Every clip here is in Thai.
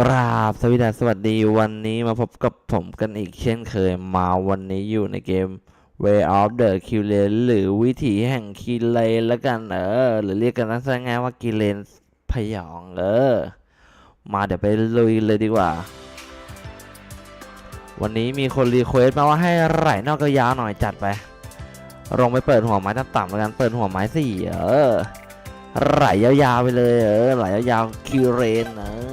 กราบสวัสดีสวัสดีวันนี้มาพบกับผมกันอีกเช่นเคยมาวันนี้อยู่ในเกม Way of the k i l l e n หรือวิถีแห่งคิเลนแล้วกันเออ หรือเรียกกันสั้นๆง่ายว่ากิเลนพยองเออ มาเดี๋ยวไปลุยเลยดีกว่า วันนี้มีคนรีเควสต์มาว่าให้ไหลนอกยาวหน่อยจัดไปลงไปเปิดหัวไม้ต่ำๆแล้วกันเปิดหัวไม้สี่เออไหลยาวๆไปเลยเออไหลยาวๆคิเรนเออ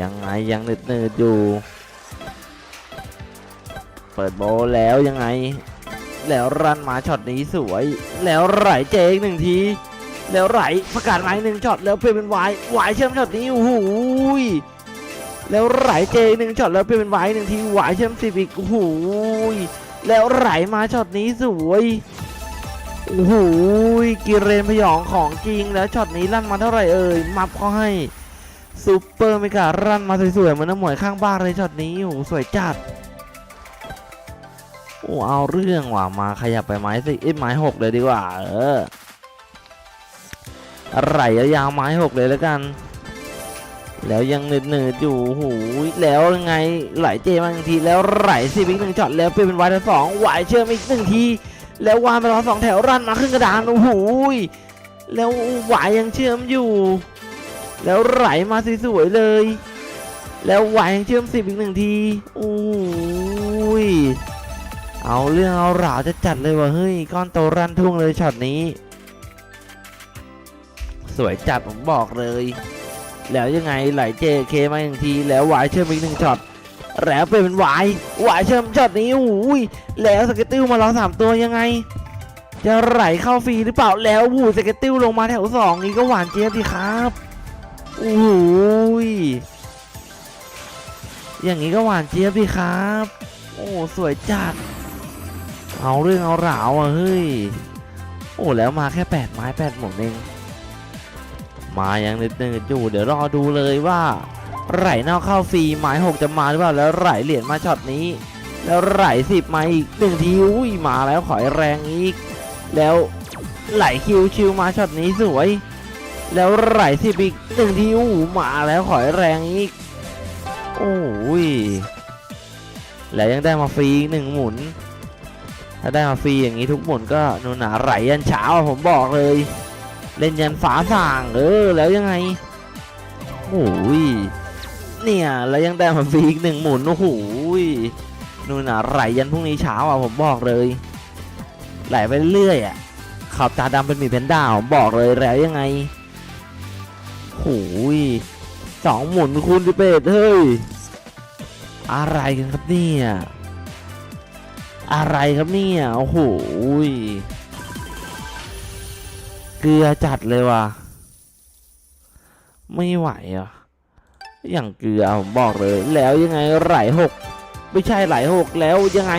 ยังไงยังนืดนืดๆอยู่ เปิดโบแล้วยังไง แล้วรันมาช็อตนี้สวย แล้วไหลเจอีกหนึ่งที แล้วไหลประกาศไม้หนึ่งช็อตแล้วเปลี่ยนเป็นวายวายเชื่อมช็อตนี้โอ้โหยแล้วไหลเจอีกหนึ่งช็อตแล้วเปลี่ยนเป็นวายหนึ่งทีวายเชื่อมสิบอีกโอ้โหยแล้วไหลมาช็อตนี้สวยโอ้โหยกิเรนพยองของจริงแล้วช็อตนี้ลั่นมาเท่าไหร่เอ่ยมับเขาให้ ซูเปอร์เมการันมาสวยๆเหมือนน้ำหมวยข้างบ้านเลยช็อตนี้โอ้สวยจัดโอ้เอาเรื่องว่ะมาขยับไปไม้สิเอ้ยไม้หกเลยดีกว่า เอออะไรยาวไม้หกเลยแล้วกัน แล้วยังหนืดๆอยู่โอ้โหูแล้วยังไงไหลเจมาหนึ่งทีแล้วไหลสิบอีกหนึ่งช็อตแล้วเปลี่ยนเป็นวายสองวายเชื่อมอีกหนึ่งทีแล้ววานไปรอสองแถวรันมาขึ้นกระดานโอ้โหแล้ววายยังเชื่อมอยู่ แล้วไหลมาสวยๆเลย แล้วไหวยังเชื่อมสิบอีกหนึ่งทีโอ้ยเอาเรื่องเอาราวจะจัดเลยวะเฮ้ยก้อนโตรันทุ่งเลยช็อตนี้ สวยจัดผมบอกเลย แล้วยังไงไหลเจเคมาหนึ่งทีแล้วไหวเชื่อมอีกหนึ่งช็อตแล้วเปลี่ยนเป็นหวไหวเชื่อมช็อตนี้โอ้ยแล้วสเก็ตติ้วมารอสามตัวยังไง จะไหลเข้าฟรีหรือเปล่าแล้ววูสเก็ตติ้วลงมาแถวสองนี้ก็หวานเจี๊ยบดีครับ อ้ยอย่างนี้ก็หวานเจี๊ยบดีครับ โอ้ สวยจัด เอาเรื่องเอาราวอะเฮ้ย โอ้ แล้วมาแค่แปดไม้แปดหมดเอง มายังนิดนึงอยู่ เดี๋ยวรอดูเลยว่าไหลนอกเข้าฟรีไม้หกจะมาหรือเปล่า แล้วไหลเหรียญมาช็อตนี้ แล้วไหลสิบมาอีกหนึ่งทีอุ้ยมาแล้วขอยแรงอีก แล้วไหลคิวชิวมาช็อตนี้สวย แล้วไหลสิบอีกหนึ่งทีอู้มาแล้วขอยแรงอีก โอ้ยแล้วยังได้มาฟรีอีกหนึ่งหมุน ถ้าได้มาฟรีอย่างนี้ทุกหมุนก็นูนหนาไหลยันเช้าผมบอกเลย เล่นยันฟ้าส่างเออแล้วยังไงโอ้ยเนี่ยแล้วยังได้มาฟรีอีกหนึ่งหมุนโอ้โหนูนหนาไหลยันพรุ่งนี้เช้าอะผมบอกเลย ไหลไปเรื่อยอะขอบตาดำเป็นหมีแพนด้าผมบอกเลยแล้วยังไง โอ้ยสองหมุนคุณดิเบตเฮ้ย อะไรกันครับเนี่ย อะไรครับเนี่ย โอ้โหยเกลือจัดเลยว่ะ ไม่ไหวอะ อย่างเกลือผมบอกเลย แล้วยังไงไหลหก ไม่ใช่ไหลหกแล้วยังไง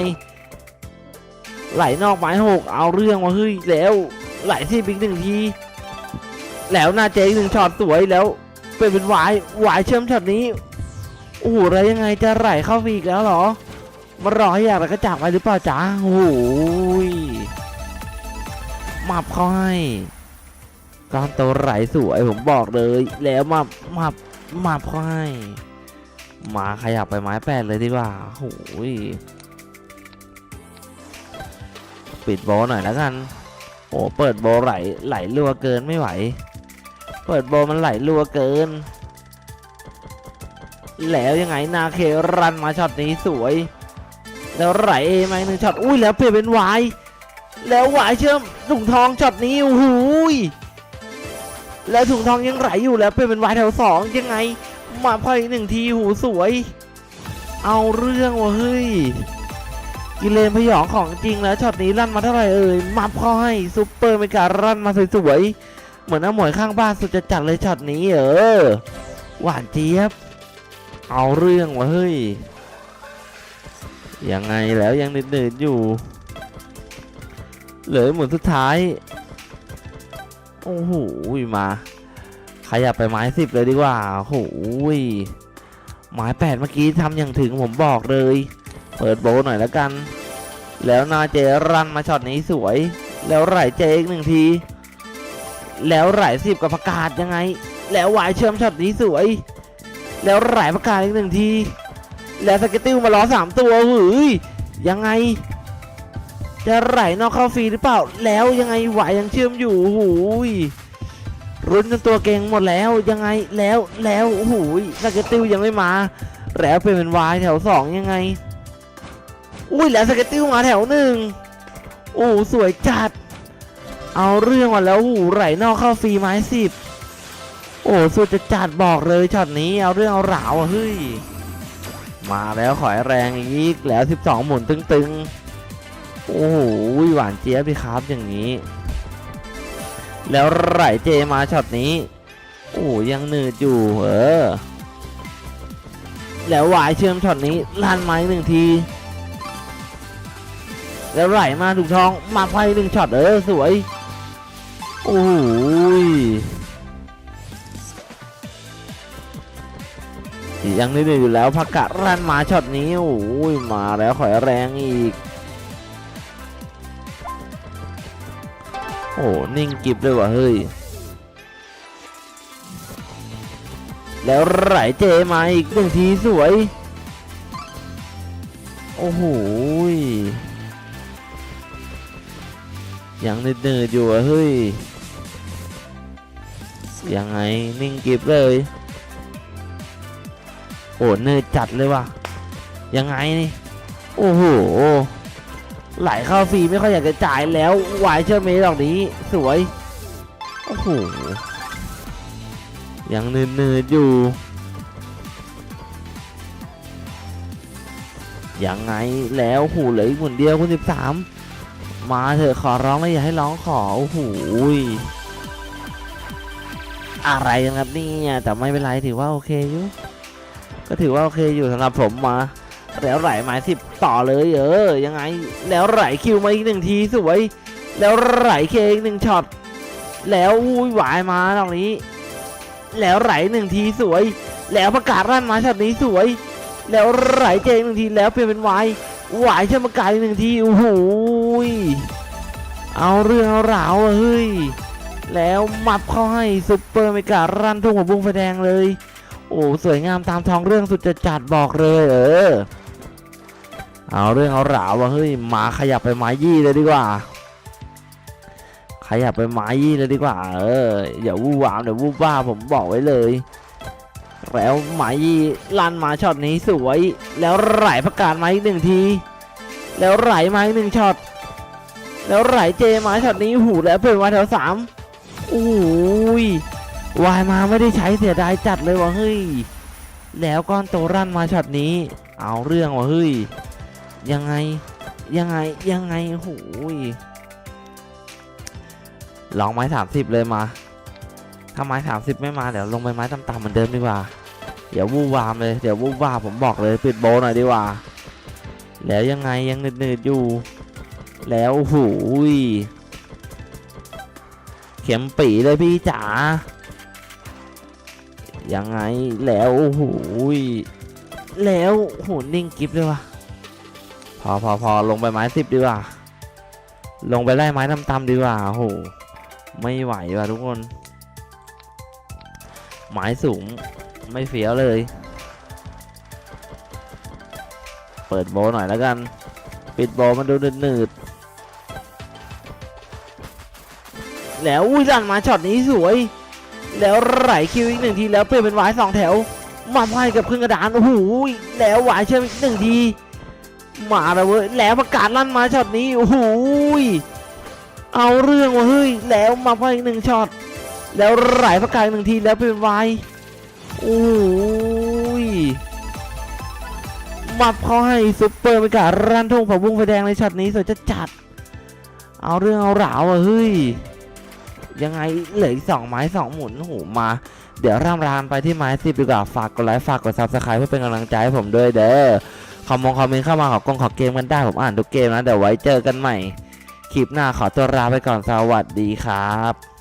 ไหลนอกไม้หกเอาเรื่องวะเฮ้ยแล้ว ไหลที่บิ๊กหนึ่งที แล้วหน้าเจอีกหนึ่งช็อตสวยแล้ว เป็นเป็นหวายหวายเชื่อมช็อตนี้โอ้โหแล้วยังไงจะไหลเข้าฟรีอีกแล้วเหรอมารอให้อยากแล้วก็จากไปหรือเปล่าจ๊ะโอ้โหยมับเขาให้ก้อนโตไหลสวยผมบอกเลย แล้วมับมับมับเขาให้มาขยับไปไม้แปดเลยดีกว่าโอ้โหยปิดโบว์หน่อยแล้วกัน โอ้เปิดโบว์ไหลไหลรัวเกินไม่ไหว เปิดโบมันไหลรัวเกิน แล้วยังไงนาเครันมาช็อตนี้สวย แล้วไหลเอมาอีกหนึ่งช็อตอุ้ยแล้วเปลี่ยนเป็นวายแล้ววายเชื่อมถุงทองช็อตนี้โอ้โหยแล้วถุงทองยังไหลอยู่แล้วเปลี่ยนเป็นวายแถวสองยังไง มาพออีกหนึ่งทีหูสวย เอาเรื่องวะเฮ้ยกิเลนพยองของจริงแล้วช็อตนี้ลั่นมาเท่าไหร่เอ่ยมาพอให้ซุปเปอร์เมกาลั่นมาสวยๆ เหมือนน้ำหมวยข้างบ้านสุดจะจัดเลยช็อตนี้เออ หวานเจี๊ยบ เอาเรื่องวะเฮ้ย ยังไงแล้วยังหนืดๆอยู่ เหลือหมุนสุดท้าย โอ้โหมา ขยับไปไม้สิบเลยดีกว่าโอ้โหไม้แปดเมื่อกี้ทำอย่างถึงผมบอกเลย เปิดโบว์หน่อยแล้วกัน แล้วนาเจรันมาช็อตนี้สวย แล้วไหลเจอีกหนึ่งที แล้วไหลสิบกับประกาศยังไง แล้ววายเชื่อมช็อตนี้สวย แล้วไหลประกาศอีกหนึ่งที แล้วสเก็ตติ้วมาล้อสามตัวเฮ้ยยังไง จะไหลนอกเข้าฟรีหรือเปล่า แล้วยังไงหวายยังเชื่อมอยู่หูยรุนจนตัวเก่งหมดแล้วยังไงแล้วแล้วหูยสเก็ตติ้วยังไม่มาแล้วเป็นเป็นวายแถวสองยังไง อุ้ยแล้วสเก็ตติ้วมาแถวหนึ่งโอ้สวยจัด เอาเรื่องมาแล้วหูไหลนอกเข้าฟรีไม้สิบโอ้สุดจะจัดบอกเลยช็อตนี้เอาเรื่องเอาราวอะเฮ้ยมาแล้วขอให้แรงอีกแล้ว 12 หมุนตึงๆ โอ้โหหวานเจี๊ยบพี่ครับอย่างนี้ แล้วไหลเจมาช็อตนี้ โอ้ยังหนืดอยู่เออ แล้วหวายเชื่อมช็อตนี้ลั่นไม้หนึ่งที แล้วไหลมาถูกท้องมาไฟหนึ่งช็อตเออสวย โอ้โหยังนิดอยู่แล้วพักกะรันมาช็อตนี้โอ้ยมาแล้วขอยแรงอีก โอ้นิ่งกิบเลยว่ะเฮ้ย แล้วไหลเจมาอีกหนึ่งทีสวย โอ้โห ยยังเนืดๆอยู่อะเฮ้ยยังไงนิ่งกิบเลยโอ้เนืดจัดเลยว่ะยังไงนี่โอ้โหไหลเข้าฟรีไม่ค่อยอยากจะจ่ายแล้ววายเชื่อเมย์ดอกนี้สวยโอ้โหยังเนืดๆอยู่ยังไงแล้วหูเหลืออีกหมุนเดียวคุณสิบสาม มาเถอะขอร้องเลยอย่าให้ร้องขอโอ้โหอะไรกันครับนี่แต่ไม่เป็นไรถือว่าโอเคอยู่ ก็ถือว่าโอเคอยู่สำหรับผมมา แล้วไหลไม้สิบต่อเลยเออยังไง แล้วไหลคิวมาอีกหนึ่งทีสวย แล้วไหลเคอีกหนึ่งช็อตแล้วอุ้ยหวายมาตรงนี้ แล้วไหลหนึ่งทีสวย แล้วประกาศรั่นมาช็อตนี้สวย แล้วไหลเจงหนึ่งทีแล้วเปลี่ยนเป็นวายวายเชื่อมประกาศอีกหนึ่งทีโอ้โห ย เอาเรื่องเอาราวอะเฮ้ย แล้วมับเข้าให้ซุปเปอร์เมการันทุ่งหัวบุ้งไฟแดงเลย โอ้สวยงามตามท้องเรื่องสุดจะจัดบอกเลยเออ เอาเรื่องเอาราวอะเฮ้ยมาขยับไปไม้ยี่เลยดีกว่า ขยับไปไม้ยี่เลยดีกว่า เอออย่าวู่วามเดี๋ยววูบว่าผมบอกไว้เลยแล้วหมายยี่ลั่นมาช็อตนี้สวย แล้วไหลประกาศมาอีกหนึ่งที แล้วไหลมาอีกหนึ่งช็อต แล้วไหลเจมาช็อตนี้หูแล้วเปิดมาแถวสามโอ้ยวายมาไม่ได้ใช้เสียดายจัดเลยวะเฮ้ย แล้วก้อนโตรั่นมาช็อตนี้ เอาเรื่องวะเฮ้ย ยังไง ยังไง ยังไงโอ้ยลองไม้สามสิบเลยมา ถ้าไม้สามสิบไม่มาเดี๋ยวลงไปไม้ต่ำๆเหมือนเดิมดีกว่า เดี๋ยววูบวามเลย เดี๋ยววูบวามผมบอกเลยปิดโบหน่อยดีกว่า แล้วยังไงยังหนืดๆอยู่ แล้วหูยเข็มปีเลยพี่จ๋ายังไงแล้วหูยแล้วโหนิ่งกิฟเลยวะพอพอพอลงไปไม้สิบดีกว่า ลงไปไล่ไม้ต่ำๆดีกว่าโอ้โหไม่ไหวว่ะทุกคนหมายสูงไม่เฟี้ยวเลย เปิดโบหน่อยแล้วกัน ปิดโบมันดูหนืดๆ แล้วอุ้ยดันมาช็อตนี้สวย แล้วไหลคิวอีกหนึ่งทีแล้วเปลี่ยนเป็นวายสองแถว มาไพ่กับครึ่งกระดานโอ้โหแล้ววายเชื่อมอีกหนึ่งทีมาแล้วเว้ยแล้วประกาศลั่นมาช็อตนี้โอ้โหเอาเรื่องว่ะเฮ้ยแล้วมาไพ่อีกหนึ่งช็อตแล้วไหลประกาศอีกหนึ่งทีแล้วเป็นวายโอ้ยมับเขาให้ซุปเปอร์เมการันทงผักบุ้งไฟแดงในช็อตนี้สวยจะจัด เอาเรื่องเอาราวอะเฮ้ย ยังไงเหลืออีกสองไม้สองหมุนหูมา เดี๋ยวร่ำรานไปที่ไม้สิบดีกว่าฝากกดไลค์ฝากกดซับสไครป์เพื่อเป็นกำลังใจให้ผมด้วยเด้อคอมมงคอมเมนต์เข้ามาขอกล้องขอเกมกันได้ผมอ่านทุกเกมนะเดี๋ยวไว้เจอกันใหม่คลิปหน้าขอตัวลาไปก่อนสวัสดีครับ